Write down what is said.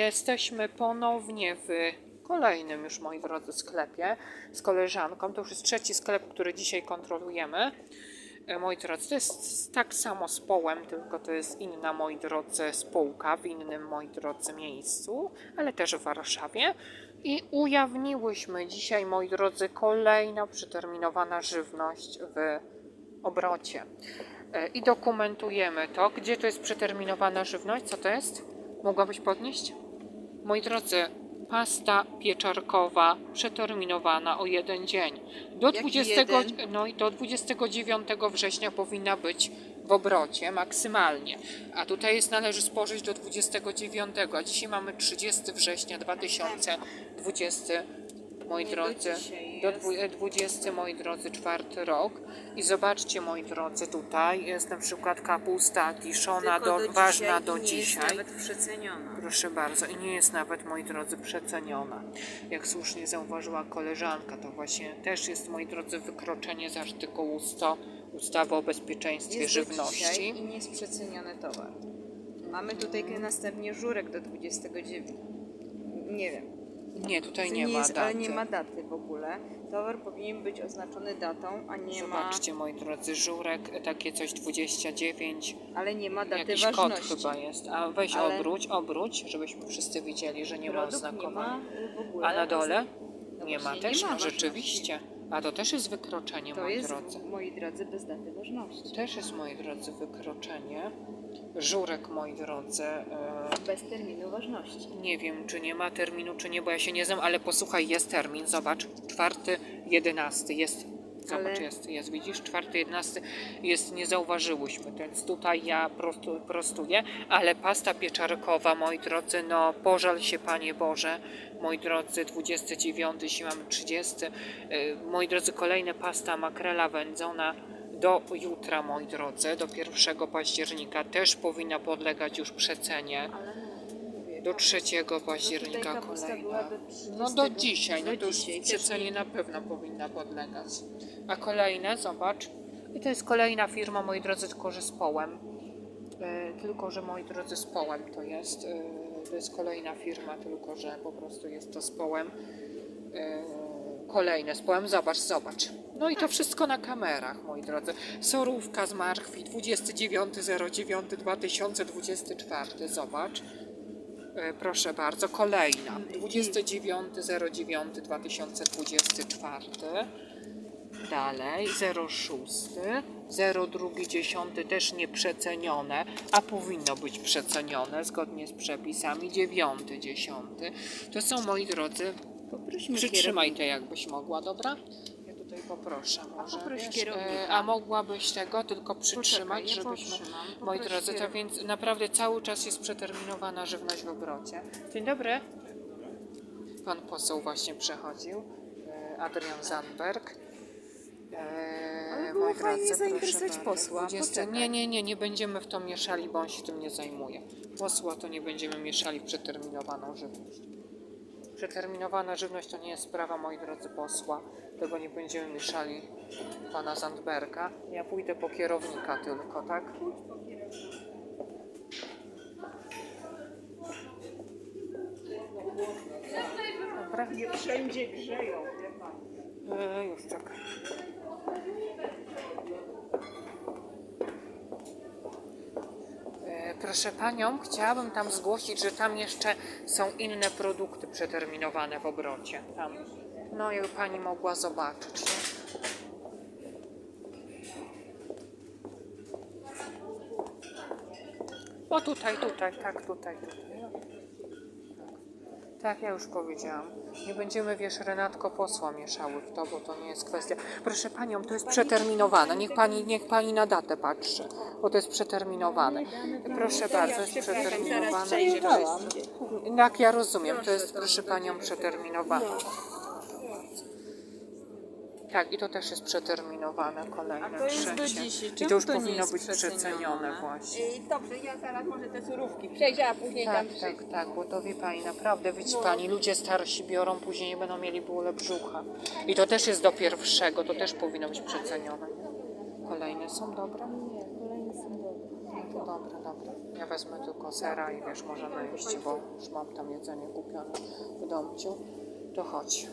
Jesteśmy ponownie w kolejnym już, moi drodzy, sklepie z koleżanką. To już jest trzeci sklep, który dzisiaj kontrolujemy. E, Moi drodzy, to jest tak samo z połem, tylko to jest inna, moi drodzy, spółka w innym, moi drodzy, miejscu, ale też w Warszawie. I ujawniłyśmy dzisiaj, moi drodzy, kolejna przeterminowana żywność w obrocie. E, I dokumentujemy to. Gdzie to jest przeterminowana żywność? Co to jest? Mogłabyś podnieść? Moi drodzy, pasta pieczarkowa przeterminowana o jeden dzień. Do Jaki 20, jeden? no i do 29 września powinna być w obrocie maksymalnie. A tutaj jest należy spożyć do 29, a dzisiaj mamy 30 września 2020. Moi Nie do drodzy, do dwu- 20, moi drodzy, czwarty rok. I zobaczcie, moi drodzy, tutaj jest na przykład kapusta kiszona, Tylko do, ważna do nie dzisiaj. Jest nawet przeceniona. Proszę bardzo, i nie jest nawet, moi drodzy, przeceniona. Jak słusznie zauważyła koleżanka, to właśnie też jest, moi drodzy, wykroczenie z artykułu 100 ustawy o bezpieczeństwie Jest do żywności. i nie jest przeceniony towar. Mamy tutaj następnie żurek do 29. Nie wiem. Nie, tutaj nie, ma daty. Ale nie ma daty w ogóle. Towar powinien być oznaczony datą, a nie Zobaczcie, moi drodzy, żurek, takie coś 29, ma. Ale nie ma daty jakiś ważności. kod chyba jest. A weź Ale- obróć, obróć, żebyśmy wszyscy widzieli, że nie ma Produkt nie oznakowania. ma w ogóle. A na dole? No Nie ma właśnie, też? nie ma ważności. rzeczywiście. A to też jest wykroczenie, To moi jest, drodzy. moi drodzy, bez daty ważności. Też jest, moi drodzy, wykroczenie. Żurek, moi drodzy. e, Bez terminu ważności. nie wiem, czy nie ma terminu, czy nie, bo ja się nie znam, ale posłuchaj, jest termin, zobacz. Czwarty, jedenasty jest. Zobacz, Ale- jest, jest, widzisz? Czwarty, jedenasty jest, nie zauważyłyśmy, więc tutaj ja prostu, prostuję, ale pasta pieczarkowa, moi drodzy, no pożal się, Panie Boże, moi drodzy, 29, dzisiaj mamy 30, y, moi drodzy, kolejne pasta makrela wędzona, do jutra, moi drodzy, do 1 października też powinna podlegać już przecenie. Do tak. 3 października No kolejna. była do 30, No do dzisiaj, no do to już przecenie nie- na pewno powinna podlegać. A kolejne, zobacz. I to jest kolejna firma, moi drodzy, tylko że z połem. E, tylko, że moi drodzy, z połem to jest. E, to jest kolejna firma, tylko że po prostu jest to z połem. E, kolejne z zobacz, zobacz. No i to wszystko na kamerach, moi drodzy. Sorówka z marchwi, 29.09.2024, zobacz. E, Proszę bardzo, kolejna. 29.09.2024. Dalej, 06. 02.10 też nieprzecenione, a powinno być przecenione zgodnie z przepisami. 9.10. To są moi drodzy. Poprośmy Przytrzymaj to jakbyś mogła, dobra? Ja tutaj poproszę może. poproś wiesz, e, a mogłabyś tego tylko przytrzymać, Poczekaj, ja żebyśmy. Moi drodzy, to więc naprawdę cały czas jest przeterminowana żywność w obrocie. Dzień dobry. Pan poseł właśnie przechodził. e, Adrian Zandberg. E, Ale było moi drodzy, zainteresować bardzo, posła. 20 Poczekaj. Nie, nie, nie, nie będziemy w to mieszali, bo on się tym nie zajmuje. Posła to nie będziemy mieszali w przeterminowaną żywność. Przeterminowana żywność to nie jest sprawa, moi drodzy, posła. Tego nie będziemy mieszali pana Zandberga. Ja pójdę po kierownika tylko, tak? Dobra. Nie wszędzie grzeją, wie pan. E, już czekaj. E, Proszę panią, chciałabym tam zgłosić, że tam jeszcze są inne produkty przeterminowane w obrocie. Tam. No i pani mogła zobaczyć. O tutaj, tutaj, tak, tutaj, tutaj. Tak, ja już powiedziałam. Nie będziemy, wiesz, Renatko posła mieszały w to, bo to nie jest kwestia. Proszę panią, to jest przeterminowane. Niech pani, niech pani na datę patrzy, bo to jest przeterminowane. Proszę bardzo, jest przeterminowane. przejrzałam. Tak, ja rozumiem, to jest, proszę panią, przeterminowane. Tak, i to też jest przeterminowane, kolejne, A to jest do trzecie. dzisiaj. I Czemu to już to nie powinno jest być przecenione przecenione? właśnie. Y, Dobrze, ja zaraz może te surówki przejdę, a później Tak, tam tak, przy... tak, bo to wie pani, naprawdę, widzi pani, ludzie starsi biorą, później nie będą mieli bóle brzucha. I to też jest do pierwszego, to też powinno być przecenione. Kolejne są dobre? Nie, kolejne są dobre. No dobra, dobra. Ja wezmę tylko sera i wiesz, możemy iść, bo już mam tam jedzenie kupione w domciu. To chodź,